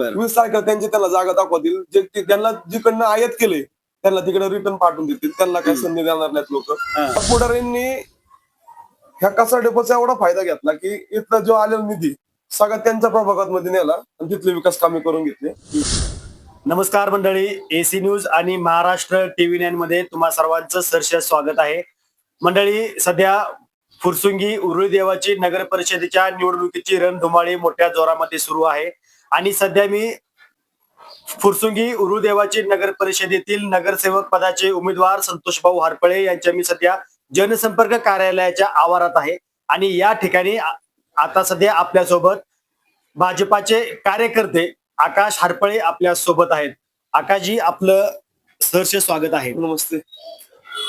वीस तारखेला त्यांची त्यांना जागा दाखवतील. जे ते- त्यांना जिकडनं आयात केले त्यांना तिकडे रिटर्न पाठवून देतील. त्यांना काही संधी देणार नाहीत लोक. पुढाऱ्यांनी ह्या कसा डेपोचा एवढा फायदा घेतला की इथला जो आलेला निधी सगळा त्यांच्या प्रभागात मध्ये नेला आणि तिथले विकास कामे करून घेतले. नमस्कार मंडळी. एसी न्यूज आणि महाराष्ट्र टीव्ही नाईन मध्ये तुम्हा सर्वांचं सरस स्वागत आहे. मंडळी सध्या फुरसुंगी उरुळी देवाची नगर परिषदेच्या निवडणुकीची रणधुमाळी मोठ्या जोरामध्ये सुरू आहे. आणि सध्या मी फुरसुंगी उरुळ देवाची नगर परिषदेतील नगरसेवक पदाचे उमेदवार संतोष भाऊ हरपळे यांच्या मी सध्या जनसंपर्क कार्यालयाच्या आवारात आहे. आणि या ठिकाणी आता सध्या आपल्यासोबत भाजपाचे कार्यकर्ते आकाश हरपळे आपल्यासोबत आहेत. आकाशजी आपलं सहर्ष स्वागत आहे. नमस्ते.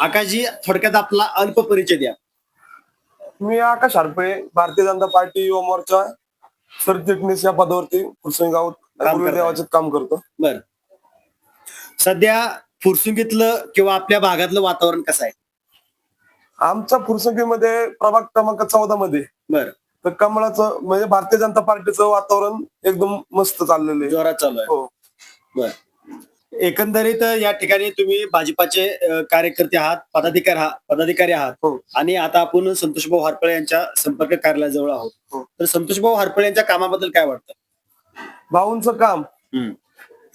आकाशजी थोडक्यात आपला अल्प परिचय द्या. मी आकाश हारपळे भारतीय जनता पार्टी युवा मोर्चा. सरचिटणीस या पदावरती कुसंगाव करताय. देवाचे काम करतो. बर. सध्या फुरसुंगीतलं किंवा आपल्या भागातलं वातावरण कसं आहे? आमच्या फुरसंगीमध्ये प्रभाग क्रमांक चौदा मध्ये बर. तर कमळाचं म्हणजे भारतीय जनता पार्टीचं वातावरण एकदम मस्त चाललेलं आहे. जोरात चालू आहे. हो. बर. एकंदरीत या ठिकाणी तुम्ही भाजपाचे अ, कार्यकर्ते आहात पदाधिकारी आहात पदाधिकारी आहात. हो. आणि आता आपण संतोषभाऊ हरपळे यांच्या संपर्क कार्यालयाजवळ आहोत. हो. तर संतोषभाऊ हरपळे यांच्या कामाबद्दल काय वाटतं? भाऊंचं काम. हम्म.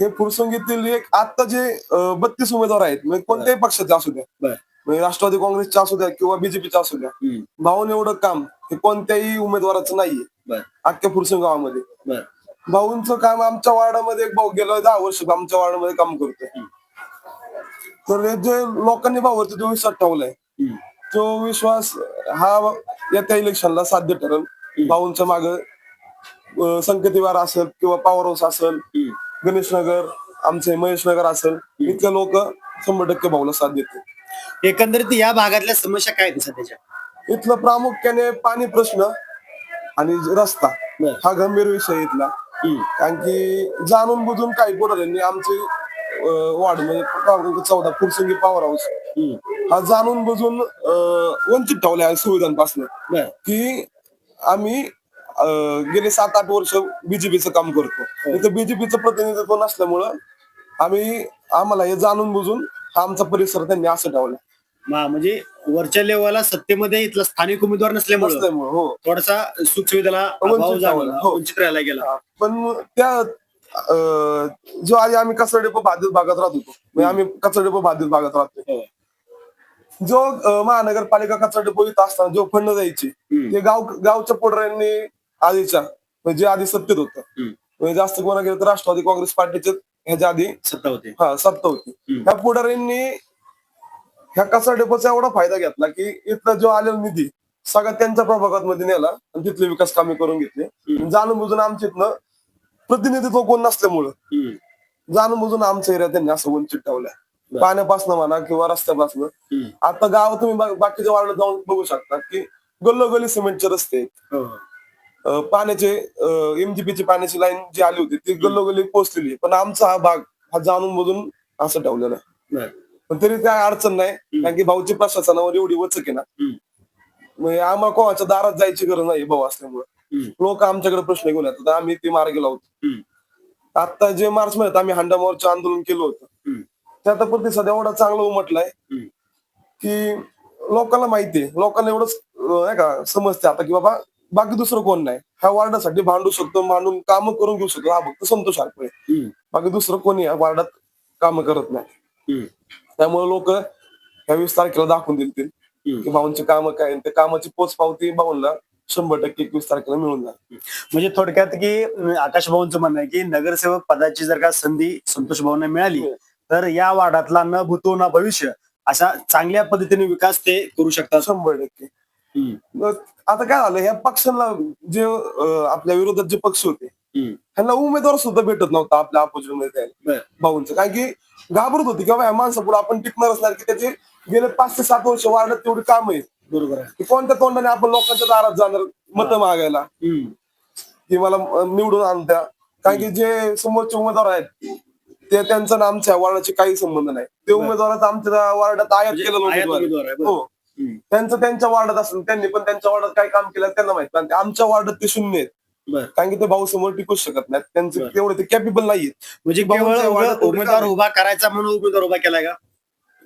हे फुरसंगीतील एक आता जे बत्तीस उमेदवार आहेत म्हणजे कोणत्याही पक्षाचे असू द्या. बर. म्हणजे राष्ट्रवादी काँग्रेसचे असू द्या किंवा बीजेपीचे असू द्या. हम्म. भाऊन एवढं काम हे कोणत्याही उमेदवाराचं नाहीये. बर. अख्ख्या फुरसंग गावामध्ये बर. भाऊंचं काम आमच्या वार्डामध्ये एक भाऊ गेलो दहा वर्ष आमच्या वार्डामध्ये काम करतोय तर हे जे लोकांनी भाऊवरती जो विश्वास ठेवलाय. तो विश्वास हा येत्या इलेक्शनला साध्य ठरेल भाऊंच्या माग संकेतीवार असेल किंवा पॉवर हाऊस असेल. गणेशनगर आमचे महेशनगर असेल इथले लोक शंभर टक्के भाऊला साथ देते एकंदरीत या भागातल्या समस्या काय सध्याच्या इथलं प्रामुख्याने पाणी प्रश्न आणि रस्ता. हा गंभीर विषय इथला. कारण की जाणून बुजून काही पुढाऱ्यांनी आमचे वार्ड म्हणजे चौदा फुरसंगी पॉवर हाऊस. हा जाणून बुजून वंचित ठेवल्या आहे सुविधांपासून. की आम्ही गेले सात आठ वर्ष बीजेपीचं काम करतो. इथं बीजेपीचं प्रतिनिधित्व नसल्यामुळं आम्ही आम्हाला हे जाणून बुजून हा आमचा परिसर त्यांनी असं ठेवला मा- म्हणजे वरच्या लेवलला सत्तेमध्ये इथला स्थानिक उमेदवार नसल्यामुळे हो थोडासा सुख सुविधेला वंचित अभाव जाणवला राहिला, हो. वंचित राहायला गेला पण त्या अं, जो आधी आम्ही कचरा डेपो बाधित भागात राहत होतो म्हणजे आम्ही कचरा डेपो बाधित भागात राहतो हो. जो अं, महानगरपालिका कचरा डेपो इथं असताना जो फंड द्यायचे हम्म. ते गाव गावच्या पुढाऱ्यांनी आधीच्या म्हणजे जे आधी सत्तेत होतं हम्म. म्हणजे जास्त कोणा गेलं तर राष्ट्रवादी काँग्रेस पार्टीचे ह्याच्या आधी सत्ता होते हा सत्ता होती हम्म. ह्या पुढाऱ्यांनी ह्या कचरा डेपोचा एवढा फायदा घेतला की इथला जो आलेला निधी सगळा त्यांच्या प्रभागात मध्ये नेला आणि तिथले विकास कामे करून घेतले. जाणून बुजून आमच्या इथनं प्रतिनिधित्व कोण नसल्यामुळं. जाणून बुजून आमच्या एरिया त्यांनी असं वंचित ठेवलंय. पाण्यापासून म्हणा किंवा रस्त्यापासून. आता गाव तुम्ही बाकीच्या वार्डात जाऊन बघू शकता की गल्लोगल्ली सिमेंटचे रस्ते आहेत. हो. पाण्याचे एमजीपीची पाण्याची लाईन जी आली होती ती गल्लोगल्ली पोहोचलेली. पण आमचा हा भाग हा जाणून बुजून असं ठेवलेला आहे. पण तरी काय अडचण नाही कारण की भाऊची प्रशासनावर एवढी वचक आहे ना. म्हणजे आम्हाला कोणाच्या दारात जायची गरज नाही भाऊ असल्यामुळे. लोक आमच्याकडे प्रश्न घेऊन येतात आम्ही ते मार्गी लावतो. आता जे मार्च महिन्यात आम्ही हांडा मोर्चा आंदोलन केलं होतं. त्याचा प्रतिसाद एवढा चांगला उमटलाय. की लोकांना माहितीये लोकांना एवढंच नाही का समजते आता की बाबा बाकी दुसरं कोण नाही ह्या वार्डासाठी भांडू शकतो मांडून काम करून घेऊ शकतो हा फक्त संतोष हम्म. बाकी दुसरं कोणी या वार्डात काम करत नाही. त्यामुळे लोक ह्या वीस तारखेला दाखवून देतील. की भाऊंची कामं काय आहेत. त्या कामाची पोच पावती भाऊंना शंभर टक्के एकवीस तारखेला मिळून जाईल म्हणजे थोडक्यात की आकाश भाऊंचं म्हणणं आहे की नगरसेवक पदाची जर का संधी संतोष भाऊंना मिळाली. तर या वार्डातला न भूतो न भविष्य अशा चांगल्या पद्धतीने विकास ते करू शकतात शंभर टक्के आता काय झालं ह्या पक्षांना जे आपल्या विरोधात जे पक्ष होते. त्यांना उमेदवार सुद्धा भेटत नव्हता आपल्या अपोजिटमध्ये. भाऊंचं. कारण की घाबरत होती किंवा ह्या माणसापुढे आपण टिकणारच नाही की त्याचे गेले पाच ते सात वर्ष वाढत तेवढी काम आहेत. बरोबर आहे. कोणत्या तोंडाने आपण लोकांच्या दारात जाणार मतं मागायला. की मला निवडून आणत्या कारण की जे समोरचे उमेदवार आहेत ते त्यांचा आणि आमच्या वार्डाचे काही संबंध नाही. ते उमेदवारात आमच्या वार्डात आयात म्हणजे केलेलं आयात उमेदवार. आहे, बरं. हो. हम्म. त्यांचं त्यांच्या वार्डात असेल त्यांनी पण त्यांच्या वार्डात काय काम केलं त्यांना माहीत आमच्या वार्डात ते शून्य आहेत. बर. कारण की ते भाऊ समोर टिकूच शकत नाहीत. त्यांचे बरं. तेवढे ते कॅपेबल नाहीये म्हणजे भाऊंच्या केवळ वाड्यात उभा- उभे उमेदवार. उभा करायचा म्हणून उमेदवार उभा केलाय का?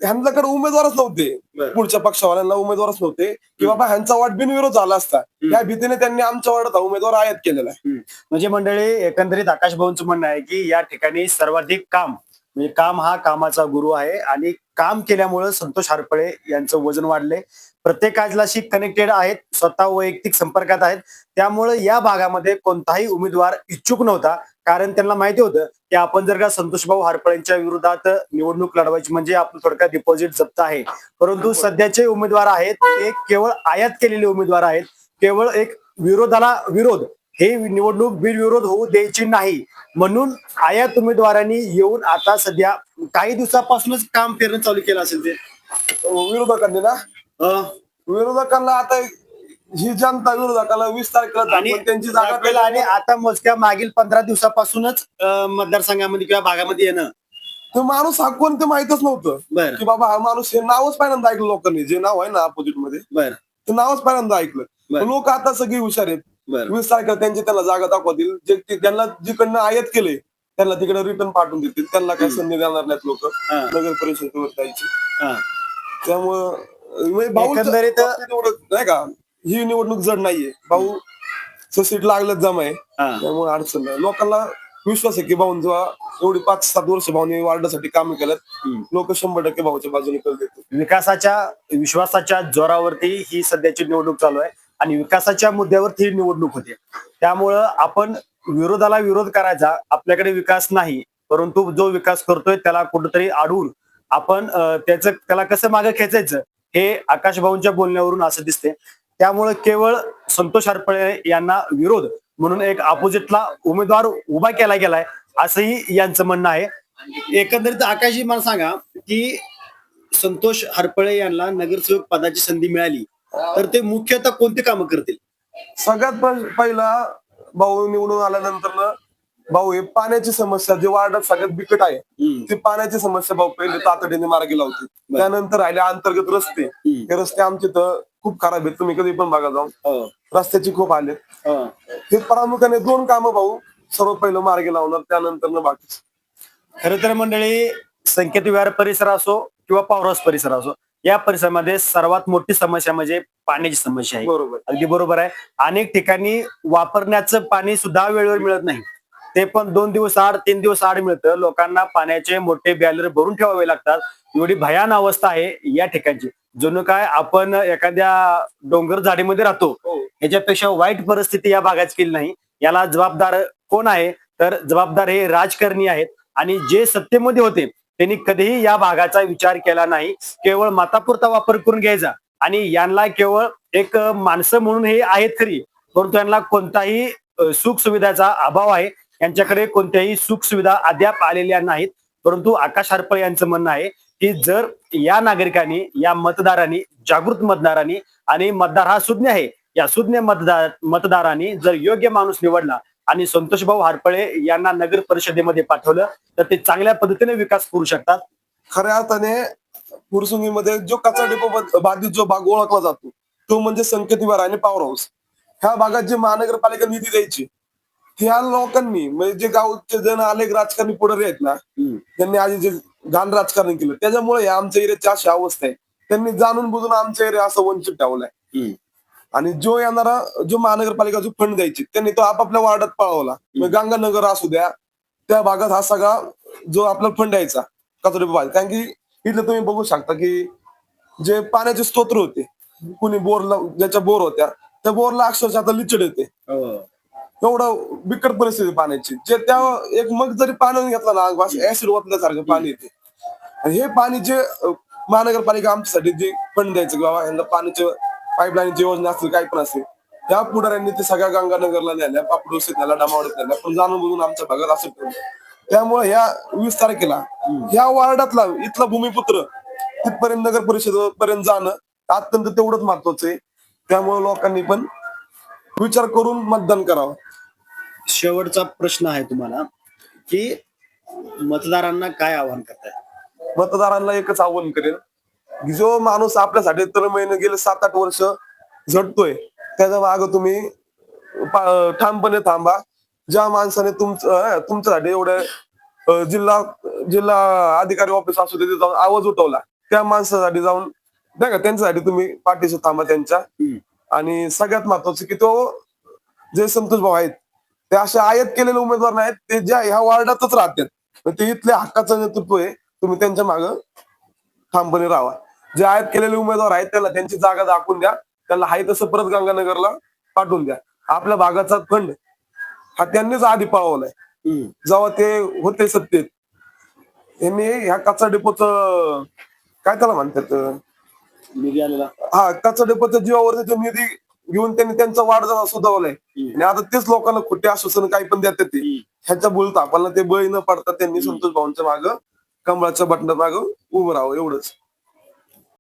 ह्यांच्याकडे उमेदवारच नव्हते. बरं. पुढच्या पक्षवाल्यांना उमेदवारच नव्हते. की बाबा ह्यांचा वाट बिनविरोध झाला असता. या भीतीने त्यांनी आमच्या हा उमेदवार आयात केलेला आहे. म्हणजे मंडळी एकंदरीत आकाश भाऊंचं म्हणणं आहे की या ठिकाणी सर्वाधिक काम म्हणजे काम हा कामाचा गुरु आहे. आणि काम केल्यामुळे संतोष हारपळे यांचं वजन वाढले प्रत्येक काजलाशी कनेक्टेड आहेत स्वतः वैयक्तिक संपर्कात आहेत. त्यामुळे या भागामध्ये कोणताही उमेदवार इच्छुक नव्हता. कारण त्यांना माहिती होतं की आपण जर का संतोष भाऊ हारपळेंच्या विरोधात निवडणूक लढवायची म्हणजे आपलं थोडक्यात डिपॉझिट जप्त आहे. परंतु सध्याचे उमेदवार आहेत ते केवळ आयात केलेले उमेदवार आहेत. केवळ एक विरोधाला विरोध. हे निवडणूक बिनविरोध होऊ द्यायची नाही. म्हणून आयात उमेदवारांनी येऊन आता सध्या काही दिवसापासूनच काम पेरणं चालू केलं असेल ते. विरोधकांनी ना? विरोधकांना आता ही जनता विरोधकाला वीस तारखेला आणि त्यांची जागा आपल्याला आणि आता मोजक्या मागील पंधरा दिवसापासूनच अं, मतदारसंघामध्ये किंवा भागामध्ये येणं. तो माणूस हा कोण ते माहितच नव्हतं. बर. की बाबा हा माणूस हे नावच पहिल्यांदा ऐकलं लोकांनी जे नाव आहे ना अपोजिटमध्ये. बर. ते नावच पहिल्यांदा ऐकलं. लोक आता सगळी हुशार आहेत. बर. वीस तारखेला त्यांची त्यांना जागा दाखवतील जे ते- त्यांना जिकडनं आयात केले त्यांना तिकडे रिटर्न पाठवून देतील. त्यांना काही संधी देणार नाहीत लोक. हा. नगर परिषदेवर जायची. हा. त्यामुळं एकंदरीत- बाबतीत एवढं नाही का ही निवडणूक जड नाहीये. भाऊ सीट लागलंच जमा आहे हा. त्यामुळे अडचण नाही. लोकांना विश्वास आहे की भाऊन जेव्हा एवढी पाच सात वर्ष भाऊनी वाढण्यासाठी काम केलं. लोक शंभर टक्के भाऊच्या बाजूने कल देतील. विकासाच्या विश्वासाच्या जोरावरती ही सध्याची निवडणूक चालू आहे आणि विकासाच्या मुद्द्यावरती ही निवडणूक होते. त्यामुळं आपण विरोधाला विरोध करायचा आपल्याकडे विकास नाही परंतु जो विकास करतोय त्याला कुठंतरी अडवून आपण अं, त्याचं त्याला कसं मागे खेचायचं? हे आकाश भाऊंच्या बोलण्यावरून असं दिसते त्यामुळे केवळ संतोष हरपळे यांना विरोध म्हणून एक अपोजिटला उमेदवार उभा केला गेलाय असंही यांचं म्हणणं आहे. एकंदरीत आकाशजी मला सांगा की संतोष हरपळे यांना नगरसेवक पदाची संधी मिळाली तर ते मुख्यतः कोणती कामं करतील? सगळ्यात पहिला भाऊ निवडून आल्यानंतर भाऊ हे पाण्याची समस्या जी वार्डात सगळ्यात बिकट आहे ती पाण्याची समस्या भाऊ पहिले तातडीने मार्गी लावते. त्यानंतर राहिले अंतर्गत रस्ते. हे रस्ते आमचे तर खूप खराब आहेत. तुम्ही कधी पण बघा जाऊन. हो, रस्त्याची खूप आले हो. हे प्रामुख्याने दोन कामं भाऊ सर्व पहिलं मार्गी लावणार त्यानंतर बाकी. खरं तर मंडळी संकेत विहार परिसर असो किंवा पावरहाऊस परिसर असो या परिसरामध्ये सर्वात मोठी समस्या म्हणजे पाण्याची समस्या आहे. बरोबर. अगदी बरोबर आहे. अनेक ठिकाणी वापरण्याचं पाणी सुद्धा वेळेवर मिळत नाही. ते पण दोन दिवस आड तीन दिवस आड मिळतं. लोकांना पाण्याचे मोठे बॅलर भरून ठेवावे लागतात. एवढी भयान अवस्था आहे या ठिकाणची. जणू काय आपण एखाद्या डोंगर झाडीमध्ये राहतो. हो. याच्यापेक्षा वाईट परिस्थिती या भागात केली नाही. याला जबाबदार कोण आहे? तर जबाबदार हे राजकारणी आहेत. आणि जे सत्तेमध्ये होते त्यांनी कधीही या भागाचा विचार केला नाही. केवळ मातापुरता वापर करून घ्यायचा. आणि यांना केवळ एक माणसं म्हणून हे आहेत खरी. परंतु यांना कोणताही सुख सुविधाचा अभाव आहे. यांच्याकडे कोणत्याही सुख सुविधा अद्याप आलेल्या नाहीत. परंतु आकाश हरपळ यांचं म्हणणं आहे की जर या नागरिकांनी या मतदारांनी जागृत मतदारांनी आणि मतदार हा सुज्ञ आहे या सुज्ञ मतदार मतदारांनी जर योग्य माणूस निवडला आणि संतोषभाऊ हारपळे यांना नगर परिषदेमध्ये पाठवलं तर ते चांगल्या पद्धतीने विकास करू शकतात. खऱ्या अर्थाने पुरसुंगीमध्ये जो कचरा डेपो बाधित जो भाग ओळखला जातो तो म्हणजे संकेत विहार आणि पॉवर हाऊस ह्या भागात जी महानगरपालिका निधी द्यायची ह्या लोकांनी. म्हणजे जे गावचे जण आले राजकारणी पुढारी आहेत ना त्यांनी आधी जे घाण राजकारण केलं त्याच्यामुळे या आमच्या एरियाची अशी अवस्था आहे. त्यांनी जाणून बुजून आमच्या एरिया असं वंचित ठेवलाय. आणि जो येणारा जो महानगरपालिका जो फंड द्यायची त्यांनी तो आपापल्या वार्डात पळवला. म्हणजे गंगानगर असू द्या त्या भागात हा सगळा जो आपला फंड द्यायचा कचरा विभाग कारण की इथलं तुम्ही बघू शकता की जे पाण्याचे स्तोत्र होते कुणी बोरला ज्याच्या बोर होत्या त्या बोरला अक्षरशः आता लिचड येते. एवढं बिकट परिस्थिती पाण्याची. जे त्या एक मग जरी पाण्याने घेतला ना ऍसिड वाचल्यासारखं पाणी येते. आणि हे पाणी जे महानगरपालिका आमच्यासाठी जे फंड द्यायचं किंवा यांना पाण्याचे पाईपलाईनची योजना असेल काही पण असेल त्या पुढाऱ्यांनी ते सगळ्या गंगानगरला नेल्या पापडोशीत नेल्या डामावडीत नेल्या पण जाणून बघून आमच्या भागात असं त्यामुळे ह्या वीस तारखेला ह्या वार्डातला इथला भूमिपुत्र तिथपर्यंत नगर परिषदेपर्यंत जाणं अत्यंत तेवढंच महत्वाचं आहे. त्यामुळे लोकांनी पण विचार करून मतदान करावं. शेवटचा प्रश्न आहे तुम्हाला की मतदारांना काय आवाहन करताय? मतदारांना एकच आव्हान करेल की जो माणूस आपल्यासाठी तर महिने गेले सात आठ वर्ष झटतोय त्याच्या माग तुम्ही ठामपणे थांबा. ज्या माणसाने तुमचं तुमच्यासाठी एवढं अं, जिल्हा जिल्हा अधिकारी ऑफिस असू तिथे जाऊन आवाज उठवला त्या माणसासाठी जाऊन नाही का त्यांच्यासाठी तुम्ही पाठीशी थांबा त्यांच्या. आणि सगळ्यात महत्वाचं की तो जे संतोष भाऊ आहेत ते असे आयात केलेले उमेदवार नाहीत. ते ज्या ह्या वार्डातच राहतात. ते इथल्या हक्काचं नेतृत्व आहे. तुम्ही त्यांच्या मागं ठामपणे राहा. जे आयात केलेले उमेदवार आहेत त्यांना त्यांची जागा दाखवून द्या. त्यांना हाय तसं परत गंगानगरला पाठवून द्या. आपल्या भागाचा फंड हा त्यांनीच आधी पळवलाय. जेव्हा ते होते सत्तेत त्यांनी ह्या कचरा डेपोच काय त्याला म्हणतात? हा कचरा डेपोच्या जीवावर ते निधी घेऊन त्यांनी त्यांचा वाढ जरा सुधावलाय. आणि आता तेच लोकांना खोटे आश्वासन काही पण देतात ते. ह्याच्या बोलता आपल्याला ते बळी न पडता त्यांनी संतोष भाऊंच्या माग कमळाच्या बटना माग उभं राहावं एवढंच.